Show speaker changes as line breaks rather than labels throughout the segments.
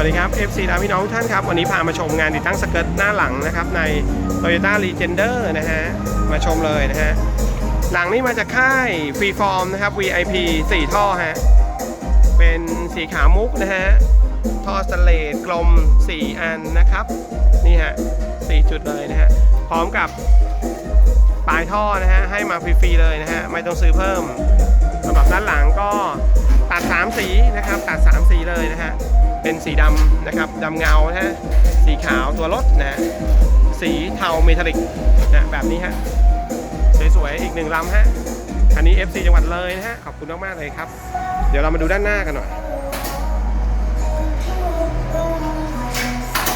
วัสดีครับ FC นะพี่น้องทุกท่านครับ วันนี้พามาชมงานติดตั้งสเกิร์ตหน้าหลังนะครับ ใน Toyota Legender นะฮะ มาชมเลยนะฮะ หลังนี้มาจากค่ายฟรีฟอร์มนะครับ VIP 4 ท่อฮะ เป็นสีขาวมุกนะฮะ ท่อสแตเลสกลม 4 อันนะครับ นี่ฮะ 4 จุดเลยนะฮะ พร้อมกับปลายท่อนะฮะ ให้มาฟรีๆเลยนะฮะ ไม่ต้องซื้อเพิ่ม สำหรับด้านหลังก็ตัด 3 สีนะครับ ตัด 3 สีเลยนะฮะ เป็นสีดำนะครับดำเงานะฮะ สีขาวตัวรถนะ สีเทาเมทัลลิกนะแบบนี้ฮะ สวยๆ อีกหนึ่งลำฮะคันนี้ FC จังหวัดเลยนะฮะ ขอบคุณมากๆเลยครับ เดี๋ยวเรามาดูด้านหน้ากันหน่อย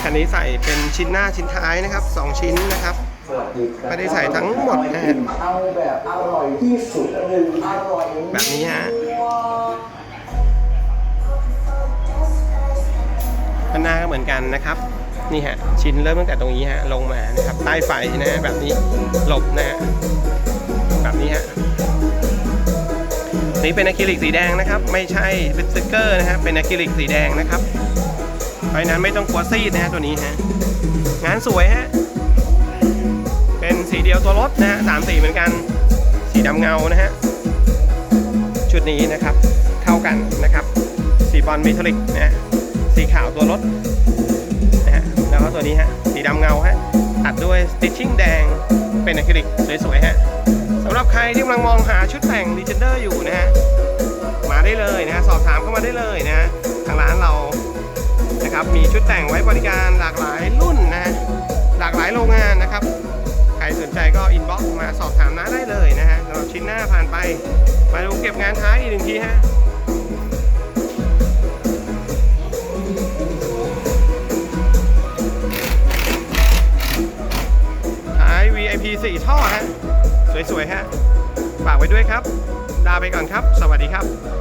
คันนี้ใส่เป็นชิ้นหน้าชิ้นท้ายนะครับ 2 ชิ้นนะครับ
สวัสดีครับ
ไม่ได้ใส่ทั้งหมดนะฮะ
เอาแบบอร่อยที่สุดหนึ่งอร่อย
แบบนี้ฮะด้านหน้าก็เหมือนกันนะครับ นี่ฮะ ชิ้นเริ่มตั้งแต่ตรงนี้ฮะ ลงมานะครับ ใต้ไฟนะฮะ แบบนี้หลบนะฮะ แบบนี้ฮะ นี่เป็นอะคริลิกสีแดงนะครับ ไม่ใช่เป็นสติกเกอร์นะฮะ เป็นอะคริลิกสีแดงนะครับ เพราะฉะนั้นไม่ต้องกลัวซีดนะฮะตัวนี้ฮะ งานสวยฮะเป็นสีเดียวตัวรถนะฮะสามสีเหมือนกัน สีดำเงานะฮะ ชุดนี้นะครับเข้ากันนะครับ สีบอลเมทัลลิกนะฮะ สีขาวตัวรถนะฮะ แล้วก็ตัวนี้ฮะ สีดำเงาฮะ ตัดด้วยสติชชิ่งแดง เป็นอะคริลิกสวยๆฮะสำหรับใครที่กำลังมองหาชุดแต่ง Legender อยู่นะฮะ มาได้เลยนะฮะ สอบถามเข้ามาได้เลยนะฮะ ทางร้านเรา นะครับ มีชุดแต่งไว้บริการหลากหลายรุ่น ใครสนใจก็อินบ็อกซ์มาสอบถามน้าได้เลยนะฮะสำหรับชิ้นหน้าผ่านไป มาดูเก็บงานท้ายอีกหนึ่งทีฮะท้าย VIP 4 ท่อฮะ สวยๆฮะ ฝากไว้ด้วยครับ ลาไปก่อนครับ สวัสดีครับ